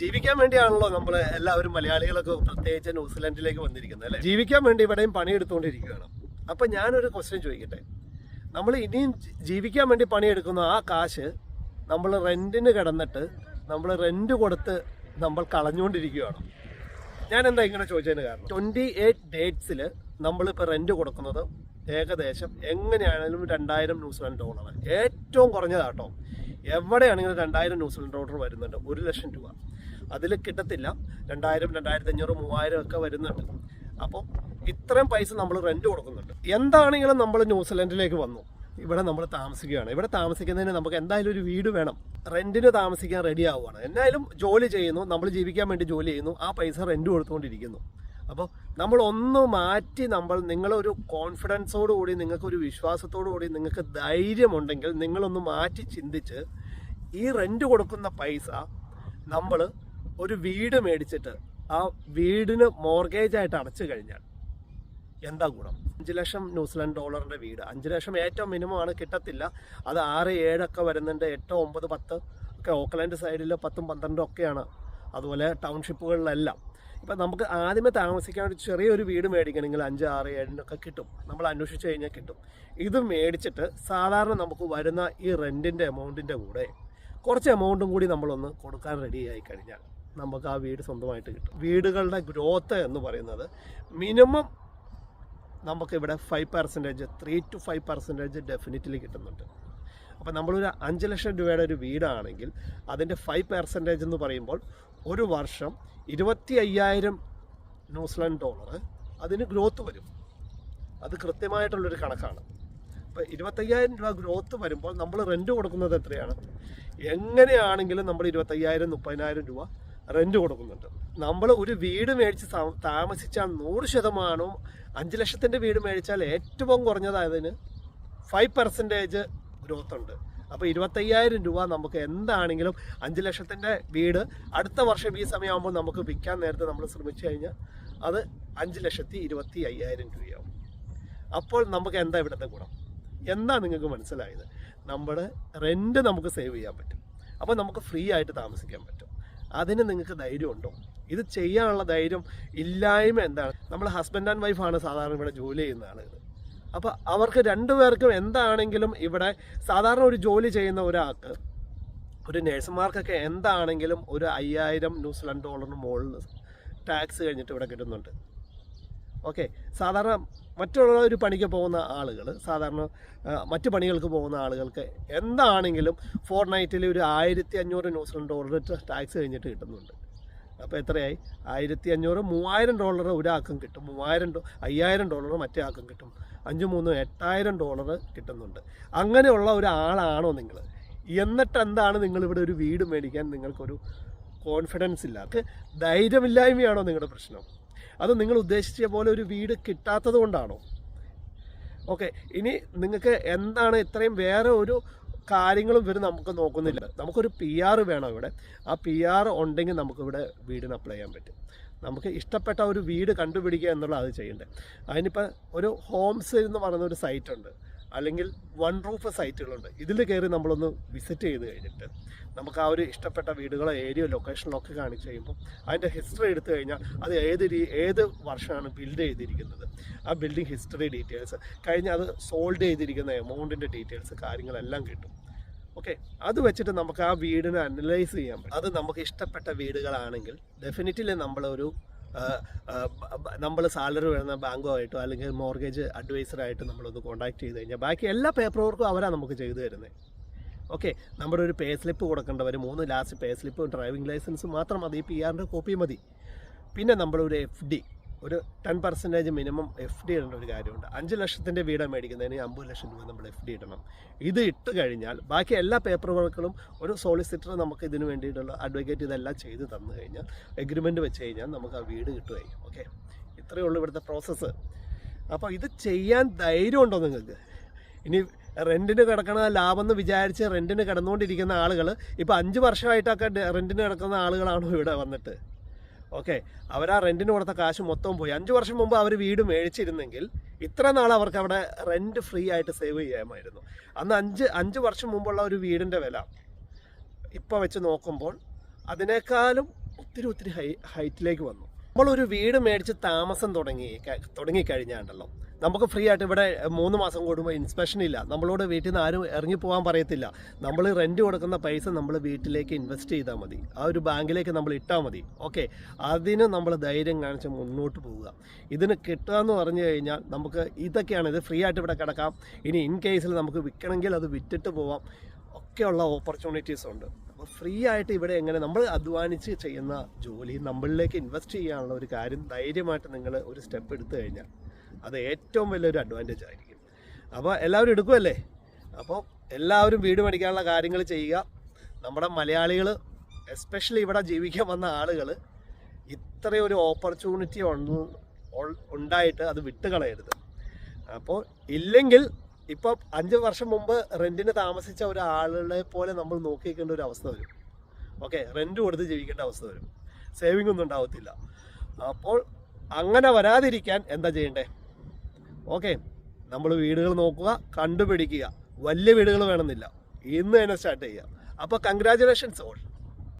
ജീവിക്കാൻ വേണ്ടിയാണല്ലോ നമ്മൾ എല്ലാവരും മലയാളികളൊക്കെ പ്രത്യേകിച്ച് ന്യൂസിലൻഡിലേക്ക് വന്നിരിക്കുന്നത് അല്ലേ? ജീവിക്കാൻ വേണ്ടി ഇവിടെയും പണിയെടുത്തുകൊണ്ടിരിക്കുകയാണ്. അപ്പം ഞാനൊരു ക്വസ്റ്റ്യൻ ചോദിക്കട്ടെ? നമ്മൾ ഇനിയും ജീവിക്കാൻ വേണ്ടി പണിയെടുക്കുന്ന ആ കാശ് നമ്മൾ റെന്റിന് കിടന്നിട്ട് നമ്മൾ റെന്റ് കൊടുത്ത് നമ്മൾ കളഞ്ഞുകൊണ്ടിരിക്കുകയാണ്. ഞാൻ എന്താ ഇങ്ങനെ ചോദിച്ചതിന് കാരണം? ട്വന്റി എയ്റ്റ് ഡേറ്റ്സിൽ നമ്മളിപ്പോൾ റെന്റ് കൊടുക്കുന്നത് ഏകദേശം എങ്ങനെയാണെങ്കിലും രണ്ടായിരം ന്യൂസിലൻഡ് ഡോളർ ഏറ്റവും കുറഞ്ഞതാട്ടോ. എവിടെയാണെങ്കിലും രണ്ടായിരം ന്യൂസിലൻഡ് ഡോളർ വരുന്നുണ്ട്. ഒരു ലക്ഷം രൂപ. അതിൽ കിട്ടത്തില്ല. രണ്ടായിരം രണ്ടായിരത്തി അഞ്ഞൂറ് മൂവായിരം ഒക്കെ വരുന്നുണ്ട്. അപ്പോൾ ഇത്രയും പൈസ നമ്മൾ റെന്റ് കൊടുക്കുന്നുണ്ട്. എന്താണെങ്കിലും നമ്മൾ ന്യൂസിലൻഡിലേക്ക് വന്നു. ഇവിടെ നമ്മൾ താമസിക്കുകയാണ്. ഇവിടെ താമസിക്കുന്നതിന് നമുക്ക് എന്തായാലും ഒരു വീട് വേണം. റെന്റിന് താമസിക്കാൻ റെഡി ആവുകയാണ്. എന്തായാലും ജോലി ചെയ്യുന്നു. നമ്മൾ ജീവിക്കാൻ വേണ്ടി ജോലി ചെയ്യുന്നു. ആ പൈസ റെന്റ് കൊടുത്തുകൊണ്ടിരിക്കുന്നു. അപ്പോൾ നമ്മൾ ഒന്ന് മാറ്റി നമ്മൾ നിങ്ങളൊരു കോൺഫിഡൻസോടുകൂടി നിങ്ങൾക്കൊരു വിശ്വാസത്തോടു കൂടി നിങ്ങൾക്ക് ധൈര്യമുണ്ടെങ്കിൽ നിങ്ങളൊന്ന് മാറ്റി ചിന്തിച്ച് ഈ റെന്റ് കൊടുക്കുന്ന പൈസ നമ്മൾ ഒരു വീട് മേടിച്ചിട്ട് ആ വീടിന് മോർഗേജ് ആയിട്ട് അടച്ചു കഴിഞ്ഞാൽ എന്താ ഗുണം? അഞ്ച് ലക്ഷം ന്യൂസിലാൻഡ് ഡോളറിന്റെ വീട്. അഞ്ച് ലക്ഷം ഏറ്റവും മിനിമം ആണ് കിട്ടത്തില്ല. അത് ആറ് ഏഴൊക്കെ വരുന്നുണ്ട്. എട്ടോ ഒമ്പത് പത്ത് ഒക്കെ ഓക്ലാൻഡ് സൈഡിൽ പത്തും പന്ത്രണ്ടും ഒക്കെയാണ്. അതുപോലെ ടൗൺഷിപ്പുകളിലെല്ലാം ഇപ്പം നമുക്ക് ആദ്യമേ താമസിക്കാൻ ഒരു ചെറിയൊരു വീട് മേടിക്കണമെങ്കിൽ അഞ്ച് ആറ് ഏഴിനൊക്കെ കിട്ടും. നമ്മൾ അന്വേഷിച്ച് കഴിഞ്ഞാൽ കിട്ടും. ഇത് മേടിച്ചിട്ട് സാധാരണ നമുക്ക് വരുന്ന ഈ റെന്റിന്റെ എമൗണ്ടിന്റെ കൂടെ കുറച്ച് എമൗണ്ടും കൂടി നമ്മളൊന്ന് കൊടുക്കാൻ റെഡി ആയി കഴിഞ്ഞാൽ നമുക്ക് ആ വീട് സ്വന്തമായിട്ട് കിട്ടും. വീടുകളുടെ ഗ്രോത്ത് എന്ന് പറയുന്നത് മിനിമം നമുക്കിവിടെ five percentage three to five percentage definitely കിട്ടുന്നുണ്ട്. അപ്പോൾ നമ്മളൊരു അഞ്ച് ലക്ഷം രൂപയുടെ ഒരു വീടാണെങ്കിൽ അതിന്റെ ഫൈവ് പെർസെന്റേജ് എന്ന് പറയുമ്പോൾ ഒരു വർഷം ഇരുപത്തി അയ്യായിരം ന്യൂസിലാൻഡ് ഡോളർ അതിന് ഗ്രോത്ത് വരും. അത് കൃത്യമായിട്ടുള്ളൊരു കണക്കാണ്. അപ്പോൾ ഇരുപത്തയ്യായിരം രൂപ ഗ്രോത്ത് വരുമ്പോൾ നമ്മൾ റെന്റ് കൊടുക്കുന്നത് എത്രയാണ്? എങ്ങനെയാണെങ്കിലും നമ്മൾ ഇരുപത്തയ്യായിരം മുപ്പതിനായിരം രൂപ റെന്റ് കൊടുക്കുന്നുണ്ട്. നമ്മൾ ഒരു വീട് മേടിച്ച് താമസിച്ചാൽ നൂറ് ശതമാനവും അഞ്ച് ലക്ഷത്തിന്റെ വീട് മേടിച്ചാൽ ഏറ്റവും കുറഞ്ഞതായതിന് ഫൈവ് പെർസെന്റേജ് ഗ്രോത്ത് ഉണ്ട്. അപ്പോൾ ഇരുപത്തയ്യായിരം രൂപ നമുക്ക് എന്താണെങ്കിലും അഞ്ച് ലക്ഷത്തിന്റെ വീട് അടുത്ത വർഷം ഈ സമയമാകുമ്പോൾ നമുക്ക് വിൽക്കാൻ നേരത്തെ നമ്മൾ ശ്രമിച്ചു കഴിഞ്ഞാൽ അത് അഞ്ച് ലക്ഷത്തി ഇരുപത്തി അയ്യായിരം രൂപയാവും. അപ്പോൾ നമുക്ക് എന്താ ഇവിടുത്തെ ഗുണം? എന്താ നിങ്ങൾക്ക് മനസ്സിലായത്? നമ്മുടെ റെന്റ് നമുക്ക് സേവ് ചെയ്യാൻ പറ്റും. അപ്പോൾ നമുക്ക് ഫ്രീ ആയിട്ട് താമസിക്കാൻ പറ്റും. അതിന് നിങ്ങൾക്ക് ധൈര്യമുണ്ടോ? ഇത് ചെയ്യാനുള്ള ധൈര്യം ഇല്ലായ്മ എന്താണ്? നമ്മൾ ഹസ്ബൻഡ് ആൻഡ് വൈഫാണ് സാധാരണ ഇവിടെ ജോലി ചെയ്യുന്ന ആളുകൾ അപ്പോൾ അവർക്ക് രണ്ടുപേർക്കും എന്താണെങ്കിലും ഇവിടെ സാധാരണ ഒരു ജോലി ചെയ്യുന്ന ഒരാൾക്ക് ഒരു നഴ്സുമാർക്കൊക്കെ എന്താണെങ്കിലും ഒരു അയ്യായിരം ന്യൂസിലാൻഡ് ഡോളറിന് മുകളിൽ ടാക്സ് കഴിഞ്ഞിട്ട് ഇവിടെ കിട്ടുന്നുണ്ട്. ഓക്കെ സാധാരണ മറ്റുള്ള ഒരു പണിക്ക് പോകുന്ന ആളുകൾ സാധാരണ മറ്റു പണികൾക്ക് പോകുന്ന ആളുകൾക്ക് എന്താണെങ്കിലും ഫോർ നൈറ്റിൽ ഒരു ആയിരത്തി അഞ്ഞൂറ് ന്യൂസിലൻഡ് ഡോളർ ടാക്സ് കഴിഞ്ഞിട്ട് കിട്ടുന്നുണ്ട്. അപ്പോൾ എത്രയായി? ആയിരത്തി അഞ്ഞൂറ് മൂവായിരം ഡോളർ ഒരാൾക്കും കിട്ടും. മൂവായിരം ഡോ അയ്യായിരം ഡോളർ മറ്റേ ആൾക്കും കിട്ടും. അഞ്ച് മൂന്ന് എട്ടായിരം ഡോളർ കിട്ടുന്നുണ്ട്. അങ്ങനെയുള്ള ഒരാളാണോ നിങ്ങൾ എന്നിട്ട് എന്താണ് നിങ്ങളിവിടെ ഒരു വീട് മേടിക്കാൻ നിങ്ങൾക്കൊരു കോൺഫിഡൻസ് ഇല്ലാത്ത ധൈര്യമില്ലായ്മയാണോ നിങ്ങളുടെ പ്രശ്നം? അത് നിങ്ങൾ ഉദ്ദേശിച്ച പോലെ ഒരു വീട് കിട്ടാത്തത് കൊണ്ടാണോ? ഓക്കെ ഇനി നിങ്ങൾക്ക് എന്താണ് ഇത്രയും വേറെ ഒരു കാര്യങ്ങളും ഇവർ നമുക്ക് നോക്കുന്നില്ല. നമുക്കൊരു പി ആർ വേണം ഇവിടെ. ആ പി ആർ ഉണ്ടെങ്കിൽ നമുക്കിവിടെ വീടിന് അപ്ലൈ ചെയ്യാൻ പറ്റും. നമുക്ക് ഇഷ്ടപ്പെട്ട ഒരു വീട് കണ്ടുപിടിക്കുക എന്നുള്ള അത് ചെയ്യേണ്ടത്. അതിനിപ്പോൾ ഒരു ഹോംസ് എന്ന് പറയുന്ന ഒരു സൈറ്റ് ഉണ്ട്. അല്ലെങ്കിൽ വൺ റൂഫ് സൈറ്റുകളുണ്ട്. ഇതിൽ കയറി നമ്മളൊന്ന് വിസിറ്റ് ചെയ്ത് കഴിഞ്ഞിട്ട് നമുക്ക് ആ ഒരു ഇഷ്ടപ്പെട്ട വീടുകളോ ഏരിയ ലൊക്കേഷനിലൊക്കെ കാണിച്ച് കഴിയുമ്പോൾ അതിന്റെ ഹിസ്റ്ററി എടുത്തു കഴിഞ്ഞാൽ അത് ഏത് രീ ഏത് വർഷമാണ് ബിൽഡ് ചെയ്തിരിക്കുന്നത്. ആ ബിൽഡിംഗ് ഹിസ്റ്ററി ഡീറ്റെയിൽസ് കഴിഞ്ഞ് അത് സോൾഡ് ചെയ്തിരിക്കുന്ന എമൗണ്ടിന്റെ ഡീറ്റെയിൽസ് കാര്യങ്ങളെല്ലാം കിട്ടും. ഓക്കെ അത് വെച്ചിട്ട് നമുക്ക് ആ വീടിനെ അനലൈസ് ചെയ്യാൻ പറ്റും. അത് നമുക്ക് ഇഷ്ടപ്പെട്ട വീടുകളാണെങ്കിൽ ഡെഫിനറ്റ്ലി നമ്മളൊരു നമ്മൾ സാലറി വരുന്ന ബാങ്കുമായിട്ടോ അല്ലെങ്കിൽ മോർഗേജ് അഡ്വൈസറായിട്ട് നമ്മളൊന്ന് കോൺടാക്ട് ചെയ്ത് കഴിഞ്ഞാൽ ബാക്കി എല്ലാ പേപ്പർ വർക്കും അവരാണ് നമുക്ക് ചെയ്തു തരുന്നത് ഓക്കെ നമ്മുടെ ഒരു പേ സ്ലിപ്പ് കൊടുക്കേണ്ടവർ മൂന്ന് ലാസ്റ്റ് പേ സ്ലിപ്പും ഡ്രൈവിംഗ് ലൈസൻസും മാത്രം മതി പി ആറിന്റെ കോപ്പി മതി. പിന്നെ നമ്മളൊരു എഫ് ഡി ഒരു ten percentage minimum F D ഇടേണ്ട ഒരു കാര്യമുണ്ട്. അഞ്ച് ലക്ഷത്തിന്റെ വീട് മേടിക്കുന്നതിന് അമ്പത് ലക്ഷം രൂപ നമ്മൾ എഫ് ഡി ഇടണം. ഇത് ഇട്ട് കഴിഞ്ഞാൽ ബാക്കി എല്ലാ പേപ്പർ വർക്കുകളും ഒരു സോളിസിറ്റർ നമുക്ക് ഇതിന് വേണ്ടിയിട്ടുള്ള അഡ്വക്കേറ്റ് ഇതെല്ലാം ചെയ്ത് തന്നു കഴിഞ്ഞാൽ എഗ്രിമെന്റ് വെച്ച് കഴിഞ്ഞാൽ നമുക്ക് ആ വീട് കിട്ടുമായി ഓക്കെ ഇത്രയേ ഉള്ളൂ ഇവിടുത്തെ പ്രോസസ്സ് അപ്പോൾ ഇത് ചെയ്യാൻ ധൈര്യമുണ്ടോ നിങ്ങൾക്ക്? ഇനി റെന്റിന് കിടക്കണ ലാഭം എന്ന് വിചാരിച്ച് റെന്റിന് കിടന്നുകൊണ്ടിരിക്കുന്ന ആളുകൾ ഇപ്പോൾ അഞ്ച് വർഷമായിട്ടൊക്കെ റെന്റിന് കിടക്കുന്ന ആളുകളാണോ ഇവിടെ വന്നിട്ട്? ഓക്കെ അവർ ആ റെന്റിന് കൊടുത്ത കാശ് മൊത്തം പോയി. അഞ്ച് വർഷം മുമ്പ് അവർ വീട് മേടിച്ചിരുന്നെങ്കിൽ ഇത്ര നാൾ അവർക്ക് അവിടെ റെന്റ് ഫ്രീ ആയിട്ട് സേവ് ചെയ്യാമായിരുന്നു. അന്ന് അഞ്ച് അഞ്ച് വർഷം മുമ്പുള്ള ഒരു വീടിന്റെ വില ഇപ്പോൾ വെച്ച് നോക്കുമ്പോൾ അതിനേക്കാളും ഒത്തിരി ഒത്തിരി ഹൈ ഹൈറ്റിലേക്ക് വന്നു. നമ്മളൊരു വീട് മേടിച്ച് താമസം തുടങ്ങി തുടങ്ങിക്കഴിഞ്ഞാണ്ടല്ലോ. നമുക്ക് ഫ്രീ ആയിട്ട് ഇവിടെ മൂന്ന് മാസം കൂടുമ്പോൾ ഇൻസ്പെക്ഷൻ ഇല്ല. നമ്മളോട് വീട്ടിൽ നിന്ന് ആരും ഇറങ്ങി പോകാൻ പറയത്തില്ല. നമ്മൾ റെന്റ് കൊടുക്കുന്ന പൈസ നമ്മൾ വീട്ടിലേക്ക് ഇൻവെസ്റ്റ് ചെയ്താൽ മതി. ആ ഒരു ബാങ്കിലേക്ക് നമ്മൾ ഇട്ടാൽ മതി. ഓക്കെ അതിന് നമ്മൾ ധൈര്യം കാണിച്ച് മുന്നോട്ട് പോവുക. ഇതിന് കിട്ടുക എന്ന് പറഞ്ഞു കഴിഞ്ഞാൽ നമുക്ക് ഇതൊക്കെയാണ് ഇത് ഫ്രീ ആയിട്ട് ഇവിടെ കിടക്കാം. ഇനി ഇൻ കേസിൽ നമുക്ക് വിൽക്കണമെങ്കിൽ അത് വിറ്റിട്ട് പോവാം. ഒക്കെയുള്ള ഓപ്പർച്യൂണിറ്റീസ് ഉണ്ട്. അപ്പോൾ ഫ്രീ ആയിട്ട് ഇവിടെ എങ്ങനെ നമ്മൾ അധ്വാനിച്ച് ചെയ്യുന്ന ജോലി നമ്മളിലേക്ക് ഇൻവെസ്റ്റ് ചെയ്യാനുള്ള ഒരു കാര്യം ധൈര്യമായിട്ട് നിങ്ങൾ ഒരു സ്റ്റെപ്പ് എടുത്തു കഴിഞ്ഞാൽ അത് ഏറ്റവും വലിയൊരു അഡ്വാന്റേജ് ആയിരിക്കും. അപ്പോൾ എല്ലാവരും എടുക്കുമല്ലേ അപ്പോൾ എല്ലാവരും വീട് മേടിക്കാനുള്ള കാര്യങ്ങൾ ചെയ്യുക. നമ്മുടെ മലയാളികൾ എസ്പെഷ്യലി ഇവിടെ ജീവിക്കാൻ വന്ന ആളുകൾ ഇത്രയും ഒരു ഓപ്പർച്യൂണിറ്റി ഉണ്ടായിട്ട് അത് വിട്ടുകളയരുത്. അപ്പോൾ ഇല്ലെങ്കിൽ ഇപ്പോൾ അഞ്ച് വർഷം മുമ്പ് റെന്റിന് താമസിച്ച ഒരാളെ പോലെ നമ്മൾ നോക്കിക്കേണ്ട ഒരു അവസ്ഥ വരും. ഓക്കെ റെന്റ് കൊടുത്ത് ജീവിക്കേണ്ട അവസ്ഥ വരും. സേവിംഗ് ഒന്നും ഉണ്ടാവത്തില്ല. അപ്പോൾ അങ്ങനെ വരാതിരിക്കാൻ എന്താ ചെയ്യണ്ടേ? ഓക്കെ നമ്മൾ വീടുകൾ നോക്കുക കണ്ടുപിടിക്കുക. വലിയ വീടുകൾ വേണമെന്നില്ല. ഇന്ന് തന്നെ സ്റ്റാർട്ട് ചെയ്യുക. അപ്പോൾ കൺഗ്രാചുലേഷൻസ് ഓൾ